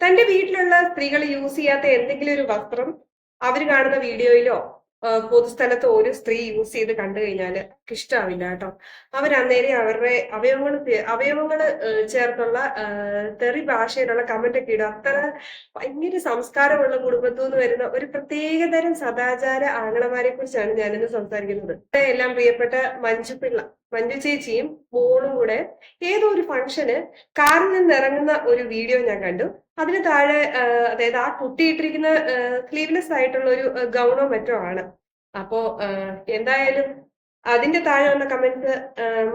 തന്റെ വീട്ടിലുള്ള സ്ത്രീകൾ യൂസ് ചെയ്യാത്ത എന്തെങ്കിലും ഒരു വസ്ത്രം അവർ കാണുന്ന വീഡിയോയിലോ പൊതുസ്ഥലത്ത് ഒരു സ്ത്രീ യൂസ് ചെയ്ത് കണ്ടു കഴിഞ്ഞാൽ ഇഷ്ടാവില്ല കേട്ടോ. അവർ അന്നേരം അവരുടെ അവയവങ്ങൾ അവയവങ്ങൾ ചേർത്തുള്ള തെറി ഭാഷയിലുള്ള കമന്റ് ഒക്കെ ഇടും അത്ര ഭയങ്കര സംസ്കാരമുള്ള കുടുംബത്തു നിന്ന് വരുന്ന ഒരു പ്രത്യേകതരം സദാചാര ആംഗളമാരെ കുറിച്ചാണ് ഞാനിന്ന് സംസാരിക്കുന്നത്. എല്ലാം പ്രിയപ്പെട്ട മഞ്ജു പിള്ള മഞ്ജു ചേച്ചിയും മോളും കൂടെ ഏതോ ഒരു ഫംഗ്ഷന് കാറിൽ നിന്ന് ഇറങ്ങുന്ന ഒരു വീഡിയോ ഞാൻ കണ്ടു. അതിന് താഴെ അതായത് ആ കുട്ടിയിട്ടിരിക്കുന്ന സ്ലീവ്ലെസ് ആയിട്ടുള്ള ഒരു ഗൗണോ മറ്റോ ആണ്. അപ്പോ എന്തായാലും അതിന്റെ താഴെ വന്ന കമന്റ്സ്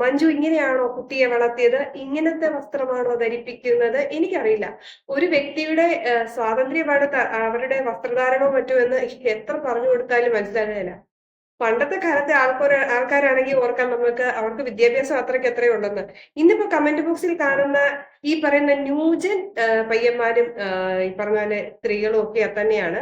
മഞ്ജു ഇങ്ങനെയാണോ കുട്ടിയെ വളർത്തിയത്? ഇങ്ങനത്തെ വസ്ത്രമാണോ ധരിപ്പിക്കുന്നത്? എനിക്കറിയില്ല. ഒരു വ്യക്തിയുടെ സ്വാതന്ത്ര്യമാണ് അവരുടെ വസ്ത്രധാരണവും മറ്റോ എന്ന് എത്ര പറഞ്ഞു കൊടുത്താലും മനസ്സിലാകുന്നില്ല. പണ്ടത്തെ കാലത്തെ ആൾക്കാർ ആൾക്കാരാണെങ്കിൽ ഓർക്കാൻ നമുക്ക് അവർക്ക് വിദ്യാഭ്യാസം അത്രയ്ക്ക് എത്രയോ ഉണ്ടെന്ന്. ഇന്നിപ്പോ കമന്റ് ബോക്സിൽ കാണുന്ന ഈ പറയുന്ന ന്യൂജൻ പയ്യന്മാരും ഈ പറഞ്ഞ പോലെ സ്ത്രീകളും ഒക്കെ തന്നെയാണ്.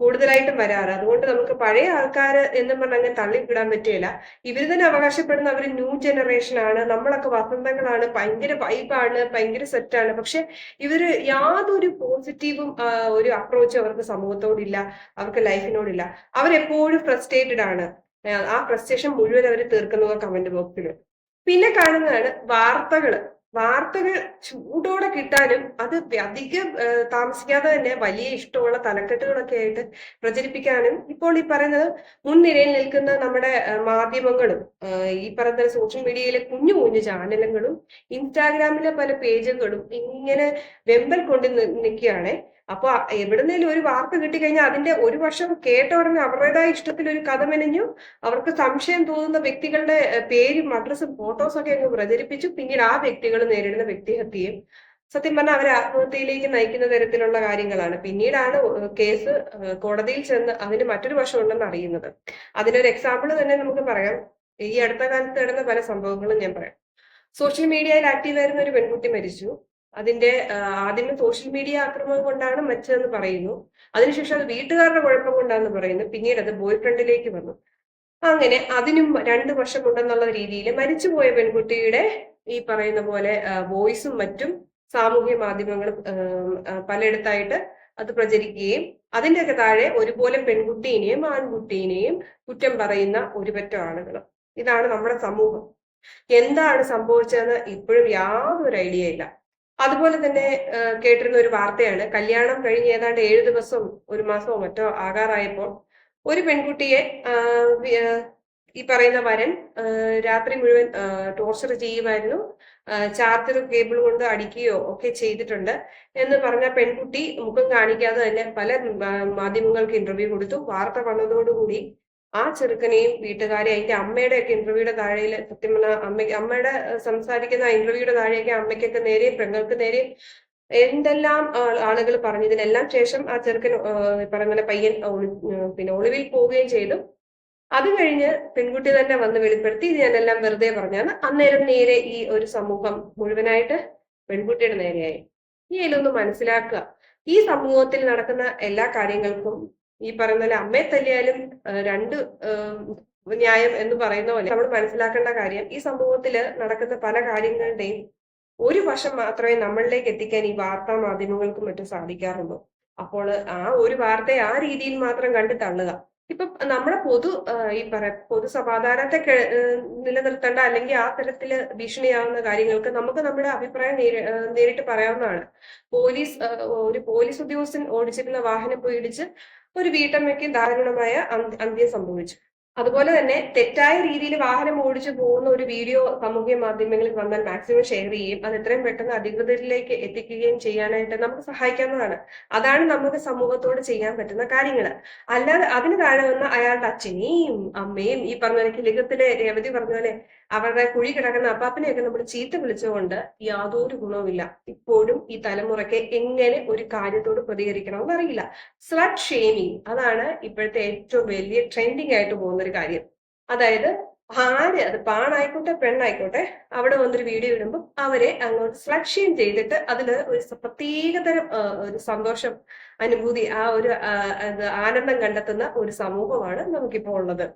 കൂടുതലായിട്ടും വരാറ്. അതുകൊണ്ട് നമുക്ക് പഴയ ആൾക്കാർ എന്നും പറഞ്ഞ അങ്ങനെ തള്ളിവിടാൻ പറ്റില്ല. ഇവർ തന്നെ അവകാശപ്പെടുന്ന അവർ ന്യൂ ജനറേഷൻ ആണ്. നമ്മളൊക്കെ വസന്തങ്ങളാണ്. ഭയങ്കര വൈബാണ് ഭയങ്കര സെറ്റാണ് പക്ഷെ ഇവർ യാതൊരു പോസിറ്റീവും ഒരു അപ്രോച്ച് അവർക്ക് സമൂഹത്തോടില്ല. അവർക്ക് ലൈഫിനോടില്ല അവരെപ്പോഴും ഫ്രസ്ട്രേറ്റഡ് ആണ്. ആ, ഫ്രസ്ട്രേഷൻ മുഴുവൻ അവർ തീർക്കുന്നത് കമന്റ് ബോക്സിൽ പിന്നെ കാണുന്നതാണ് വാർത്തകൾ. വാർത്തകൾ ചൂടോടെ കിട്ടാനും അത് അധികം താമസിക്കാതെ തന്നെ വലിയ ഇഷ്ടമുള്ള തലക്കെട്ടുകളൊക്കെ ആയിട്ട് പ്രചരിപ്പിക്കാനും ഇപ്പോൾ ഈ പറയുന്നത് മുൻനിരയിൽ നിൽക്കുന്ന നമ്മുടെ മാധ്യമങ്ങളും ഈ പറയുന്ന സോഷ്യൽ മീഡിയയിലെ കുഞ്ഞു കുഞ്ഞു ചാനലുകളും ഇൻസ്റ്റാഗ്രാമിലെ പല പേജുകളും ഇങ്ങനെ വെമ്പൽ കൊണ്ട് നിൽക്കുകയാണേ. അപ്പൊ എവിടുന്നേലും ഒരു വാർത്ത കിട്ടിക്കഴിഞ്ഞാൽ അതിന്റെ ഒരു വർഷം കേട്ട ഉടനെ അവരുടേതായ ഇഷ്ടത്തിൽ ഒരു കഥ മെനഞ്ഞു. അവർക്ക് സംശയം തോന്നുന്ന വ്യക്തികളുടെ പേരും അഡ്രസ്സും ഫോട്ടോസും ഒക്കെ അങ്ങ് പ്രചരിപ്പിച്ചു. പിന്നീട് ആ വ്യക്തികൾ നേരിടുന്ന വ്യക്തിഹത്യയും. സത്യം പറഞ്ഞാൽ അവരെ ആത്മഹത്യയിലേക്ക് നയിക്കുന്ന തരത്തിലുള്ള കാര്യങ്ങളാണ്. പിന്നീടാണ് കേസ് കോടതിയിൽ ചെന്ന് അതിന് മറ്റൊരു വശം ഉണ്ടെന്ന് അറിയുന്നത്. അതിനൊരു എക്സാമ്പിൾ തന്നെ നമുക്ക് പറയാം. ഈ അടുത്ത കാലത്ത് നടന്ന പല സംഭവങ്ങളും ഞാൻ പറയാം. സോഷ്യൽ മീഡിയയിൽ ആക്റ്റീവ് ആയിരുന്ന ഒരു പെൺകുട്ടി മരിച്ചു. അതിന്റെ ആദ്യം ആദ്യമേ സോഷ്യൽ മീഡിയ ആക്രമണം കൊണ്ടാണ് മരിച്ചതെന്ന് പറയുന്നു. അതിനുശേഷം അത് വീട്ടുകാരുടെ കുഴപ്പം കൊണ്ടാണെന്ന് പറയുന്നു. പിന്നീട് അത് ബോയ് ഫ്രണ്ടിലേക്ക് വന്നു. അങ്ങനെ അതിനും രണ്ട് വർഷമുണ്ടെന്നുള്ള രീതിയിൽ മരിച്ചുപോയ പെൺകുട്ടിയുടെ ഈ പറയുന്ന പോലെ വോയിസും മറ്റും സാമൂഹ്യ മാധ്യമങ്ങളും പലയിടത്തായിട്ട് അത് പ്രചരിക്കുകയും അതിന്റെയൊക്കെ താഴെ ഒരുപോലെ പെൺകുട്ടീനെയും ആൺകുട്ടീനെയും കുറ്റം പറയുന്ന ഒരു പറ്റം ആളുകൾ. ഇതാണ് നമ്മുടെ സമൂഹം. എന്താണ് സംഭവിച്ചതെന്ന് ഇപ്പോഴും യാതൊരു ഐഡിയ ഇല്ല. അതുപോലെ തന്നെ കേട്ടിരുന്ന ഒരു വാർത്തയാണ്. കല്യാണം കഴിഞ്ഞ് ഏതാണ്ട് ഏഴു ദിവസം ഒരു മാസമോ മറ്റോ ആകാറായപ്പോൾ ഒരു പെൺകുട്ടിയെ ഈ പറയുന്ന വരൻ രാത്രി മുഴുവൻ ടോർച്ചർ ചെയ്യുമായിരുന്നു. ചാർജർ കേബിൾ കൊണ്ട് അടിക്കുകയോ ഒക്കെ ചെയ്തിട്ടുണ്ട് എന്ന് പറഞ്ഞ പെൺകുട്ടി മുഖം കാണിക്കാതെ തന്നെ പല മാധ്യമങ്ങൾക്ക് ഇന്റർവ്യൂ കൊടുത്തു. വാർത്ത വന്നതോടുകൂടി ആ ചെറുക്കനെയും വീട്ടുകാരെ അതിന്റെ അമ്മയുടെ ഒക്കെ ഇന്റർവ്യൂയുടെ താഴെയിൽ സത്യം പറഞ്ഞാൽ അമ്മ അമ്മയുടെ സംസാരിക്കുന്ന ഇന്റർവ്യൂയുടെ താഴെയൊക്കെ അമ്മയ്ക്കൊക്കെ നേരെയും പെങ്ങൾക്ക് നേരെയും എന്തെല്ലാം ആളുകൾ പറഞ്ഞതിനെല്ലാം ശേഷം ആ ചെറുക്കൻ പറഞ്ഞ പയ്യൻ പിന്നെ ഒളിവിൽ പോവുകയും ചെയ്തു. അത് കഴിഞ്ഞ് പെൺകുട്ടി തന്നെ വന്ന് വെളിപ്പെടുത്തി ഇത് ഞാനെല്ലാം വെറുതെ പറഞ്ഞാണ് അന്നേരം നേരെ ഈ ഒരു സമൂഹം മുഴുവനായിട്ട് പെൺകുട്ടിയുടെ നേരെയായി. ഈ അതിലൊന്ന് മനസ്സിലാക്കുക. ഈ സമൂഹത്തിൽ നടക്കുന്ന എല്ലാ കാര്യങ്ങൾക്കും ഈ പറയുന്ന പോലെ അമ്മയെ തല്ലിയാലും രണ്ട് ന്യായം എന്ന് പറയുന്ന പോലെ നമ്മൾ മനസ്സിലാക്കേണ്ട കാര്യം ഈ സമൂഹത്തിൽ നടക്കുന്ന പല കാര്യങ്ങളുടെയും ഒരു വശം മാത്രമേ നമ്മളിലേക്ക് എത്തിക്കാൻ ഈ വാർത്താ മാധ്യമങ്ങൾക്കും മറ്റും സാധിക്കാറുള്ളൂ. അപ്പോൾ ആ ഒരു വാർത്തയെ ആ രീതിയിൽ മാത്രം കണ്ടു തള്ളുക. ഇപ്പൊ നമ്മുടെ പൊതു ഈ പറ പൊതു സമാധാനത്തെ നിലനിർത്തേണ്ട അല്ലെങ്കിൽ ആ തരത്തിൽ ഭീഷണിയാവുന്ന കാര്യങ്ങൾക്ക് നമുക്ക് നമ്മുടെ അഭിപ്രായം നേരിട്ട് പറയാവുന്നതാണ്. പോലീസ് ഒരു പോലീസ് ഉദ്യോഗസ്ഥൻ ഓടിച്ചിരുന്ന വാഹനം പോയി ഇടിച്ച് ഒരു വീട്ടമ്മയ്ക്ക് ദാരുണമായ അന്ത്യ- സംഭവിച്ചു. അതുപോലെ തന്നെ തെറ്റായ രീതിയിൽ വാഹനം ഓടിച്ചു പോകുന്ന ഒരു വീഡിയോ സാമൂഹ്യ മാധ്യമങ്ങളിൽ വന്നാൽ മാക്സിമം ഷെയർ ചെയ്യുകയും അത് എത്രയും പെട്ടെന്ന് അധികൃതരിലേക്ക് എത്തിക്കുകയും ചെയ്യാനായിട്ട് നമുക്ക് സഹായിക്കാവുന്നതാണ്. അതാണ് നമുക്ക് സമൂഹത്തോട് ചെയ്യാൻ പറ്റുന്ന കാര്യങ്ങൾ. അല്ലാതെ അതിന് താഴെ വന്ന അയാളുടെ അച്ഛനെയും അമ്മയും ഈ പറഞ്ഞ കിലുക്കത്തിലെ രേവതി പറഞ്ഞ പോലെ അവരുടെ കുഴി കിടക്കുന്ന അപ്പാപ്പനെയൊക്കെ നമ്മൾ ചീത്ത വിളിച്ചുകൊണ്ട് യാതൊരു ഗുണവുമില്ല. ഇപ്പോഴും ഈ തലമുറയ്ക്ക് എങ്ങനെ ഒരു കാര്യത്തോട് പ്രതികരിക്കണം എന്നറിയില്ല സ്ലഡ് ഷെയ്മിങ് അതാണ് ഇപ്പോഴത്തെ ഏറ്റവും വലിയ ട്രെൻഡിങ് ആയിട്ട് പോകുന്ന ഒരു കാര്യം. അതായത് ആര് അത് പാണായിക്കോട്ടെ പെണ്ണായിക്കോട്ടെ അവിടെ വന്നൊരു വീഡിയോ ഇടുമ്പോൾ അവരെ അങ്ങോട്ട് സ്ലഡ് ഷെയിം ചെയ്തിട്ട് അതിൽ ഒരു പ്രത്യേകതരം ഒരു സന്തോഷം അനുഭൂതി ആ ഒരു ആനന്ദം കണ്ടെത്തുന്ന ഒരു സമൂഹമാണ് നമുക്കിപ്പോൾ ഉള്ളത്.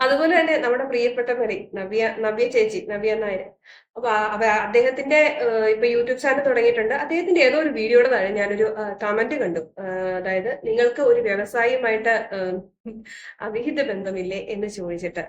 അതുപോലെ തന്നെ നമ്മുടെ പ്രിയപ്പെട്ട മരി നവ്യ നവ്യ ചേച്ചി നവ്യ നായർ. അപ്പൊ അദ്ദേഹത്തിന്റെ ഇപ്പൊ യൂട്യൂബ് ചാനൽ തുടങ്ങിയിട്ടുണ്ട്. അദ്ദേഹത്തിന്റെ ഏതോ ഒരു വീഡിയോയുടെ താഴെ ഞാനൊരു കമന്റ് കണ്ടു. അതായത് നിങ്ങൾക്ക് ഒരു വ്യവസായമായിട്ട് അവിഹിത ബന്ധമില്ലേ എന്ന് ചോദിച്ചിട്ട്.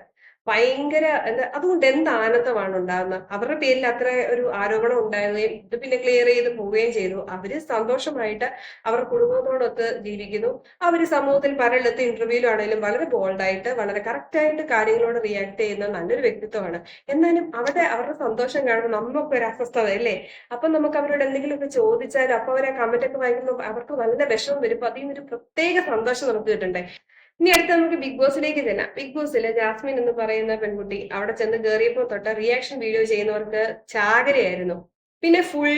ഭയങ്കര എന്താ അതുകൊണ്ട് എന്ത് ആനന്ദമാണ് ഉണ്ടാകുന്നത് അവരുടെ പേരിൽ അത്ര ഒരു ആരോപണം ഉണ്ടായിരുന്നു ഇത് പിന്നെ ക്ലിയർ ചെയ്ത് പോവുകയും ചെയ്തു. അവർ സന്തോഷമായിട്ട് അവരുടെ കുടുംബത്തോടൊത്ത് ജീവിക്കുന്നു. അവർ സമൂഹത്തിൽ പലയിടത്ത് ഇന്റർവ്യൂലാണെങ്കിലും വളരെ ബോൾഡായിട്ട് വളരെ കറക്റ്റായിട്ട് കാര്യങ്ങളോട് റിയാക്ട് ചെയ്യുന്ന നല്ലൊരു വ്യക്തിത്വമാണ്. എന്നാലും അവരുടെ അവരുടെ സന്തോഷം കാണുമ്പോൾ നമുക്ക് ഒരു അസ്വസ്ഥത അല്ലേ? അപ്പൊ നമുക്ക് അവരോട് എന്തെങ്കിലുമൊക്കെ ചോദിച്ചാൽ അപ്പൊ അവരെ കമന്റ് ഒക്കെ വായിക്കുമ്പോൾ അവർക്ക് നല്ല വിഷമം വരും. അപ്പൊ അതിൽ നിന്നൊരു പ്രത്യേക സന്തോഷം നമുക്ക് കിട്ടണ്ടേ? ഇനി അടുത്ത് നമുക്ക് ബിഗ് ബോസിലേക്ക് ചെല്ലാം. ബിഗ് ബോസിൽ ജാസ്മിൻ എന്ന് പറയുന്ന പെൺകുട്ടി അവിടെ ചെന്ന് കയറിയപ്പോൾ തൊട്ട് റിയാക്ഷൻ വീഡിയോ ചെയ്യുന്നവർക്ക് ചാകരയായിരുന്നു. പിന്നെ ഫുൾ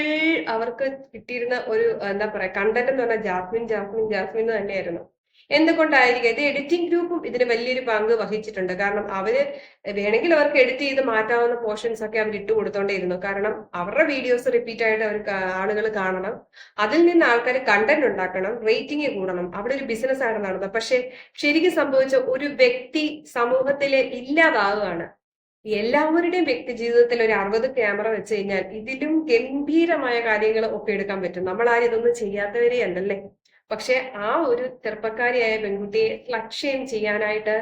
അവർക്ക് കിട്ടിയിരുന്ന ഒരു എന്താ പറയാ കണ്ടന്റ് എന്ന് പറഞ്ഞാൽ ജാസ്മിൻ ജാസ്മിൻ ജാസ്മിൻ തന്നെയായിരുന്നു. എന്തുകൊണ്ടായിരിക്കും? ഇത് എഡിറ്റിംഗ് ഗ്രൂപ്പും ഇതിന് വലിയൊരു പങ്ക് വഹിച്ചിട്ടുണ്ട്. കാരണം അവർ വേണമെങ്കിൽ അവർക്ക് എഡിറ്റ് ചെയ്ത് മാറ്റാവുന്ന പോർഷൻസ് ഒക്കെ അവർ ഇട്ട് കൊടുത്തോണ്ടേയിരുന്നു. കാരണം അവരുടെ വീഡിയോസ് റിപ്പീറ്റ് ആയിട്ട് അവർ ആളുകൾ കാണണം. അതിൽ നിന്ന് ആൾക്കാർ കണ്ടന്റ് ഉണ്ടാക്കണം റേറ്റിംഗ് കൂടണം. അവിടെ ഒരു ബിസിനസ് ആണ് നടന്നത്. പക്ഷെ ശരിക്കും സംഭവിച്ച ഒരു വ്യക്തി സമൂഹത്തിലെ ഇല്ലാതാവുകയാണ്. എല്ലാവരുടെയും വ്യക്തി ജീവിതത്തിൽ ഒരു അറുപത് ക്യാമറ വെച്ച് കഴിഞ്ഞാൽ ഇതിലും ഗംഭീരമായ കാര്യങ്ങൾ ഒക്കെ എടുക്കാൻ പറ്റും. നമ്മൾ ആരും ഇതൊന്നും ചെയ്യാത്തവരെ അല്ലല്ലേ പക്ഷെ ആ ഒരു ചെറുപ്പക്കാരിയായ പെൺകുട്ടിയെ ലക്ഷ്യം ചെയ്യാനായിട്ട്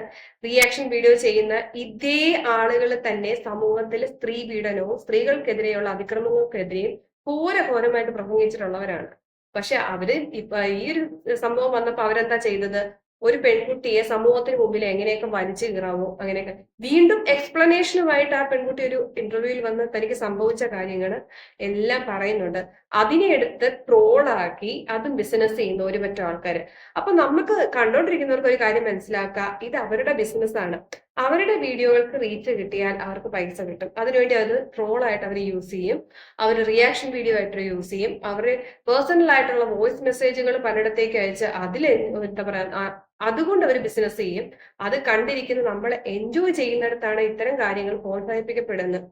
റിയാക്ഷൻ വീഡിയോ ചെയ്യുന്ന ഇതേ ആളുകൾ തന്നെ സമൂഹത്തിൽ സ്ത്രീ പീഡനവും സ്ത്രീകൾക്കെതിരെയുള്ള അതിക്രമങ്ങൾക്കെതിരെയും ഘോരഘോരമായിട്ട് പ്രസംഗിച്ചിട്ടുള്ളവരാണ്. പക്ഷെ അവർ ഇപ്പൊ ഈ ഒരു സംഭവം വന്നപ്പോ അവരെന്താ ചെയ്തത്? ഒരു പെൺകുട്ടിയെ സമൂഹത്തിന് മുമ്പിൽ എങ്ങനെയൊക്കെ വലിച്ചു കീറാവോ അങ്ങനെയൊക്കെ. വീണ്ടും എക്സ്പ്ലനേഷനുമായിട്ട് ആ പെൺകുട്ടി ഒരു ഇന്റർവ്യൂവിൽ വന്ന് തനിക്ക് സംഭവിച്ച കാര്യങ്ങൾ എല്ലാം പറയുന്നുണ്ട്. അതിനെ എടുത്ത് ട്രോളാക്കി അതും ബിസിനസ് ചെയ്യുന്ന ഒരു പറ്റം ആൾക്കാർ അപ്പൊ നമുക്ക് കണ്ടോണ്ടിരിക്കുന്നവർക്ക് ഒരു കാര്യം മനസ്സിലാക്കുക ഇത് അവരുടെ ബിസിനസ് ആണ്. അവരുടെ വീഡിയോകൾക്ക് റീച്ച് കിട്ടിയാൽ അവർക്ക് പൈസ കിട്ടും? അതിനുവേണ്ടി അത് ട്രോൾ ആയിട്ട് അവർ യൂസ് ചെയ്യും. അവർ റിയാക്ഷൻ വീഡിയോ ആയിട്ട് യൂസ് ചെയ്യും. അവർ പേഴ്സണൽ ആയിട്ടുള്ള വോയിസ് മെസ്സേജുകൾ പലയിടത്തേക്ക് അയച്ച് അതിൽ എന്താ പറയാ അതുകൊണ്ട് അവർ ബിസിനസ് ചെയ്യും. അത് കണ്ടിരിക്കുന്ന നമ്മൾ എൻജോയ് ചെയ്യുന്നിടത്താണ് ഇത്തരം കാര്യങ്ങൾ പ്രോത്സാഹിപ്പിക്കപ്പെടുന്നത്.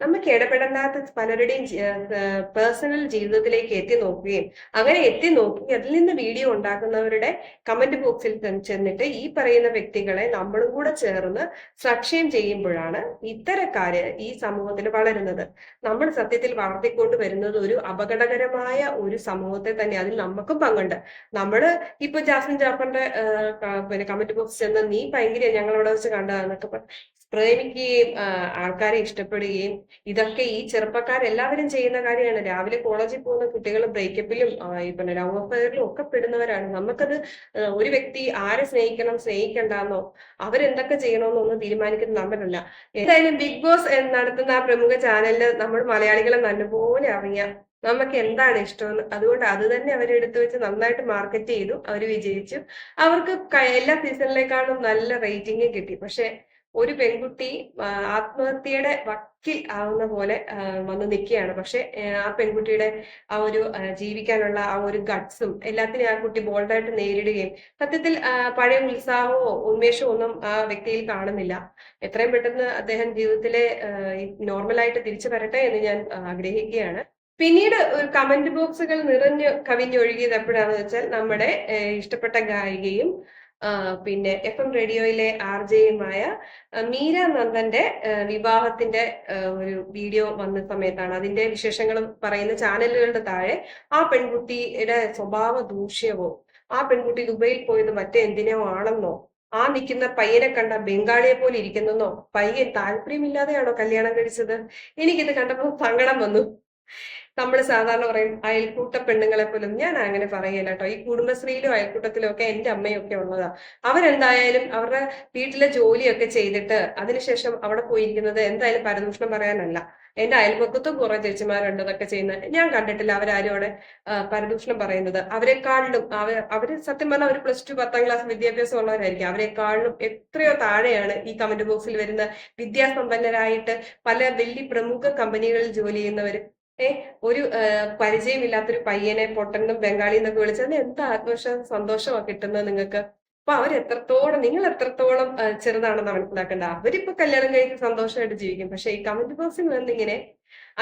നമുക്ക് ഇടപെടേണ്ടാത്ത പലരുടെയും പേഴ്സണൽ ജീവിതത്തിലേക്ക് എത്തി നോക്കുകയും അങ്ങനെ എത്തി നോക്കി അതിൽ നിന്ന് വീഡിയോ ഉണ്ടാക്കുന്നവരുടെ കമന്റ് ബോക്സിൽ ചെന്നിട്ട് ഈ പറയുന്ന വ്യക്തികളെ നമ്മളും കൂടെ ചേർന്ന് സക്ഷയം ചെയ്യുമ്പോഴാണ് ഇത്തരക്കാര് ഈ സമൂഹത്തിൽ വളരുന്നത്. നമ്മൾ സത്യത്തിൽ വളർത്തിക്കൊണ്ട് വരുന്നത് ഒരു അപകടകരമായ ഒരു സമൂഹത്തെ തന്നെ അതിൽ നമുക്കും പങ്കുണ്ട്. നമ്മൾ ഇപ്പൊ ജാസ്മിൻ ജാഫറിന്റെ പിന്നെ കമന്റ് ബോക്സ് ചെന്ന് നീ ഭയങ്കര ഞങ്ങളവിടെ വെച്ച് കണ്ടതെന്നൊക്കെ പ്രേമിക്കുകയും ആൾക്കാരെ ഇഷ്ടപ്പെടുകയും ഇതൊക്കെ ഈ ചെറുപ്പക്കാരെല്ലാവരും ചെയ്യുന്ന കാര്യമാണ്. രാവിലെ കോളേജിൽ പോകുന്ന കുട്ടികൾ ബ്രേക്കപ്പിലും പിന്നെ ലവ് അഫയറിലും ഒക്കെ പെടുന്നവരാണ്. നമുക്കത് ഒരു വ്യക്തി ആരെ സ്നേഹിക്കണം സ്നേഹിക്കണ്ടെന്നോ അവരെന്തൊക്കെ ചെയ്യണമെന്നോ ഒന്നും തീരുമാനിക്കുന്ന നമ്മളല്ല. എന്തായാലും ബിഗ് ബോസ് നടത്തുന്ന ആ പ്രമുഖ ചാനലിൽ നമ്മൾ മലയാളികളെ നല്ലപോലെ അറിയാം. നമുക്ക് എന്താണ് ഇഷ്ടമെന്ന്. അതുകൊണ്ട് അത് തന്നെ അവരെടുത്ത് വെച്ച് നന്നായിട്ട് മാർക്കറ്റ് ചെയ്തു. അവർ വിജയിച്ചു. അവർക്ക് എല്ലാ സീസണിലേക്കാളും നല്ല റേറ്റിംഗ് കിട്ടി. പക്ഷെ ഒരു പെൺകുട്ടി ആത്മഹത്യയുടെ വക്കിൽ ആവുന്ന പോലെ വന്ന് നിൽക്കുകയാണ്. പക്ഷെ ആ, പെൺകുട്ടിയുടെ ആ ഒരു ജീവിക്കാനുള്ള ആ ഒരു ഗട്ട്സും എല്ലാത്തിനും ആ കുട്ടി ബോൾഡായിട്ട് നേരിടുകയും സത്യത്തിൽ പഴയ ഉത്സാഹമോ ഉന്മേഷമോ ഒന്നും ആ വ്യക്തിയിൽ കാണുന്നില്ല. എത്രയും പെട്ടെന്ന് അദ്ദേഹം ജീവിതത്തിലെ നോർമലായിട്ട് തിരിച്ചു വരട്ടെ എന്ന് ഞാൻ ആഗ്രഹിക്കുകയാണ്. പിന്നീട് ഒരു കമന്റ് ബോക്സുകൾ നിറഞ്ഞു കവിഞ്ഞൊഴുകിയത് എപ്പോഴാണെന്ന് വെച്ചാൽ നമ്മുടെ ഇഷ്ടപ്പെട്ട ഗായികയും പിന്നെ എഫ് എം റേഡിയോയിലെ ആർ ജെയുമായ മീര നന്ദന്റെ വിവാഹത്തിന്റെ ഒരു വീഡിയോ വന്ന സമയത്താണ്. അതിന്റെ വിശേഷങ്ങൾ പറയുന്ന ചാനലുകളുടെ താഴെ ആ പെൺകുട്ടിയുടെ സ്വഭാവ ദൂഷ്യവും ആ പെൺകുട്ടി ദുബൈയിൽ പോയത് മറ്റെന്തിനോ ആണെന്നോ ആ നിൽക്കുന്ന പയ്യനെ കണ്ട ബംഗാളിയെ പോലെ ഇരിക്കുന്നെന്നോ പയ്യൻ താല്പര്യമില്ലാതെയാണോ കല്യാണം കഴിച്ചത്? എനിക്കിത് കണ്ടപ്പോൾ സങ്കടം വന്നു. നമ്മൾ സാധാരണ പറയും അയൽക്കൂട്ട പെണ്ണുങ്ങളെ പോലും ഞാൻ അങ്ങനെ പറയില്ല കേട്ടോ ഈ കുടുംബശ്രീയിലും അയൽക്കൂട്ടത്തിലും ഒക്കെ എന്റെ അമ്മയൊക്കെ ഉള്ളതാ. അവരെന്തായാലും അവരുടെ വീട്ടിലെ ജോലിയൊക്കെ ചെയ്തിട്ട് അതിനുശേഷം അവിടെ പോയിരിക്കുന്നത് എന്തായാലും പരദൂഷണം പറയാനല്ല. എന്റെ അയൽപക്കത്തും കുറെ ചേച്ചിമാരുണ്ട് ഇതൊക്കെ ചെയ്യുന്നത് ഞാൻ കണ്ടിട്ടില്ല അവരാരും അവിടെ പരദൂഷണം പറയുന്നത്. അവരെക്കാളിലും അവർ അവർ സത്യം പറഞ്ഞാൽ അവർ പ്ലസ് ടു പത്താം ക്ലാസ് വിദ്യാഭ്യാസം ഉള്ളവരായിരിക്കും. അവരെക്കാളിലും എത്രയോ താഴെയാണ് ഈ കമന്റ് ബോക്സിൽ വരുന്ന വിദ്യാസമ്പന്നരായിട്ട് പല വലിയ പ്രമുഖ കമ്പനികളിൽ ജോലി ചെയ്യുന്നവര്. ഏ ഒരു പരിചയമില്ലാത്തൊരു പയ്യനെ പൊട്ടനും ബംഗാളി എന്നൊക്കെ വിളിച്ചത് എന്ത് ആത്മവിശ്വാസം സന്തോഷമാണ് കിട്ടുന്നത് നിങ്ങൾക്ക്? അപ്പൊ അവർ എത്രത്തോളം നിങ്ങൾ എത്രത്തോളം ചെറുതാണെന്ന് മനസ്സിലാക്കേണ്ട അവരിപ്പോ കല്യാണം കഴിച്ച് സന്തോഷമായിട്ട് ജീവിക്കും. പക്ഷെ ഈ കമന്റ് ബോക്സിൽ വന്നിങ്ങനെ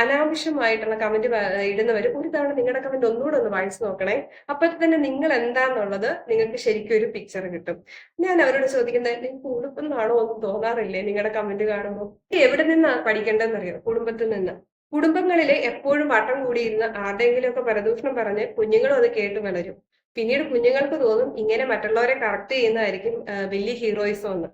അനാവശ്യമായിട്ടുള്ള കമന്റ് ഇടുന്നവർ ഒരു തവണ നിങ്ങളുടെ കമന്റ് ഒന്നുകൂടെ ഒന്ന് വായിച്ചു നോക്കണേ. അപ്പൊ തന്നെ നിങ്ങൾ എന്താന്നുള്ളത് നിങ്ങൾക്ക് ശരിക്കും ഒരു പിക്ചർ കിട്ടും. ഞാൻ അവരോട് ചോദിക്കുന്നത് നിങ്ങൾക്ക് ഉടുപ്പെന്നാണോ? ഒന്നും തോന്നാറില്ലേ നിങ്ങളുടെ കമന്റ് കാണുമ്പോൾ എവിടെ നിന്നാണ് പഠിക്കേണ്ടതെന്ന് പഠിക്കേണ്ടതെന്നറിയോ? കുടുംബത്തിൽ നിന്ന്. കുടുംബങ്ങളിൽ എപ്പോഴും വട്ടം കൂടിയിരുന്ന് ആരുടെയെങ്കിലുമൊക്കെ പരദൂഷണം പറഞ്ഞ് കുഞ്ഞുങ്ങളും അത് കേട്ട് വളരും. പിന്നീട് കുഞ്ഞുങ്ങൾക്ക് തോന്നും ഇങ്ങനെ മറ്റുള്ളവരെ കറക്റ്റ് ചെയ്യുന്നതായിരിക്കും വലിയ ഹീറോയിസം എന്ന്.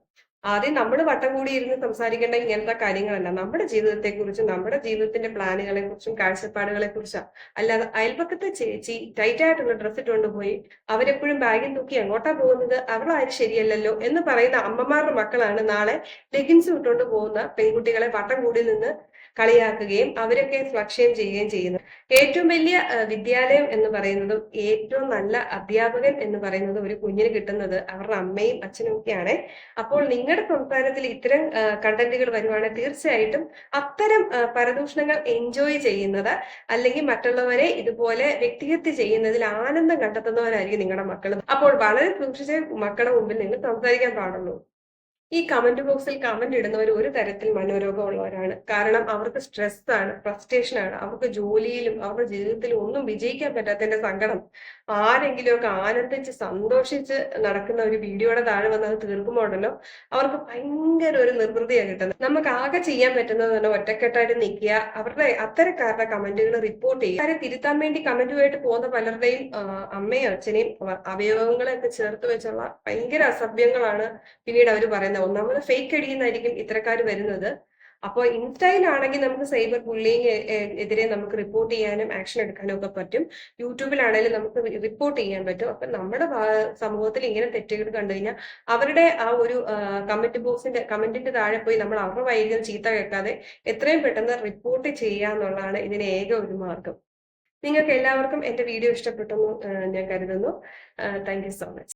ആദ്യം നമ്മൾ വട്ടം കൂടി ഇരുന്ന് സംസാരിക്കേണ്ട ഇങ്ങനത്തെ കാര്യങ്ങളല്ല. നമ്മുടെ ജീവിതത്തെ കുറിച്ചും നമ്മുടെ ജീവിതത്തിന്റെ പ്ലാനുകളെ കുറിച്ചും കാഴ്ചപ്പാടുകളെ കുറിച്ചാണ് അല്ലാതെ അയൽപക്കത്തെ ചേച്ചി ടൈറ്റ് ആയിട്ടുള്ള ഡ്രസ്സ് ഇട്ടുകൊണ്ട് പോയി അവരെപ്പോഴും ബാഗിൽ തൂക്കി എങ്ങോട്ടാ പോകുന്നത്? അവളാരും ശരിയല്ലല്ലോ എന്ന് പറയുന്ന അമ്മമാരുടെ മക്കളാണ് നാളെ ലെഗിൻസ് ഇട്ടുകൊണ്ട് പോകുന്ന പെൺകുട്ടികളെ വട്ടം കൂടി നിന്ന് കളിയാക്കുകയും അവരൊക്കെ സ്വക്ഷയം ചെയ്യുകയും ചെയ്യുന്നു. ഏറ്റവും വലിയ വിദ്യാലയം എന്ന് പറയുന്നതും ഏറ്റവും നല്ല അധ്യാപകൻ എന്ന് പറയുന്നതും ഒരു കുഞ്ഞിന് കിട്ടുന്നത് അവരുടെ അമ്മയും അച്ഛനും ഒക്കെയാണ്. അപ്പോൾ നിങ്ങളുടെ സംസ്ഥാനത്തിൽ ഇത്തരം കണ്ടന്റുകൾ വരുവാണെങ്കിൽ തീർച്ചയായിട്ടും അത്തരം പരദൂഷണങ്ങൾ എൻജോയ് ചെയ്യുന്നത് അല്ലെങ്കിൽ മറ്റുള്ളവരെ ഇതുപോലെ വ്യക്തിഹത്യ ചെയ്യുന്നതിൽ ആനന്ദം കണ്ടെത്തുന്നവരായിരിക്കും നിങ്ങളുടെ മക്കൾ. അപ്പോൾ വളരെ സൂക്ഷിച്ച് മക്കളുടെ മുമ്പിൽ നിങ്ങൾ സംസാരിക്കാൻ പാടുള്ളൂ. ഈ കമന്റ് ബോക്സിൽ കമന്റ് ഇടുന്നവർ ഒരു തരത്തിൽ മനോരോഗമുള്ളവരാണ്. കാരണം അവർക്ക് സ്ട്രെസ് ആണ് ഫ്രസ്ട്രേഷൻ ആണ്. അവർക്ക് ജോലിയിലും അവരുടെ ജീവിതത്തിലും ഒന്നും വിജയിക്കാൻ പറ്റാത്തതിന്റെ സങ്കടം. ആരെങ്കിലും ഒക്കെ ആനന്ദിച്ച് സന്തോഷിച്ച് നടക്കുന്ന ഒരു വീഡിയോയുടെ താഴെ വന്ന് അത് തീർക്കുമ്പോഴല്ലോ അവർക്ക് ഭയങ്കര ഒരു നിർവൃതിയാണ് കിട്ടുന്നത്. നമുക്ക് ആകെ ചെയ്യാൻ പറ്റുന്നത് തന്നെ ഒറ്റക്കെട്ടായിട്ട് നിൽക്കുക അവരുടെ അത്തരക്കാരുടെ കമന്റുകൾ റിപ്പോർട്ട് ചെയ്യുക. അവരെ തിരുത്താൻ വേണ്ടി കമന്റുമായിട്ട് പോകുന്ന പലരുടെയും അമ്മയും അച്ഛനെയും അവയവങ്ങളെയൊക്കെ ചേർത്ത് വെച്ചുള്ള ഭയങ്കര അസഭ്യങ്ങളാണ് പിന്നീട് അവർ പറയുന്നത്. ഒന്നാമത് ഫേക്ക് അടിക്കുന്നതായിരിക്കും ഇത്തരക്കാർ വരുന്നത്. അപ്പോൾ ഇൻസ്റ്റയിലാണെങ്കിൽ നമുക്ക് സൈബർ ബുള്ളിങ് എതിരെ നമുക്ക് റിപ്പോർട്ട് ചെയ്യാനും ആക്ഷൻ എടുക്കാനും ഒക്കെ പറ്റും. യൂട്യൂബിലാണെങ്കിലും നമുക്ക് റിപ്പോർട്ട് ചെയ്യാൻ പറ്റും. അപ്പൊ നമ്മുടെ സമൂഹത്തിൽ ഇങ്ങനെ തെറ്റുകൾ കണ്ടു കഴിഞ്ഞാൽ അവരുടെ ആ ഒരു കമന്റ് ബോക്സിന്റെ കമന്റിന്റെ താഴെ പോയി നമ്മൾ അവരുടെ വൈകി ചീത്ത കേൾക്കാതെ എത്രയും പെട്ടെന്ന് റിപ്പോർട്ട് ചെയ്യുക എന്നുള്ളതാണ് ഇതിന് ഏക ഒരു മാർഗം. നിങ്ങൾക്ക് എല്ലാവർക്കും എന്റെ വീഡിയോ ഇഷ്ടപ്പെട്ടെന്ന് ഞാൻ കരുതുന്നു. Thank so much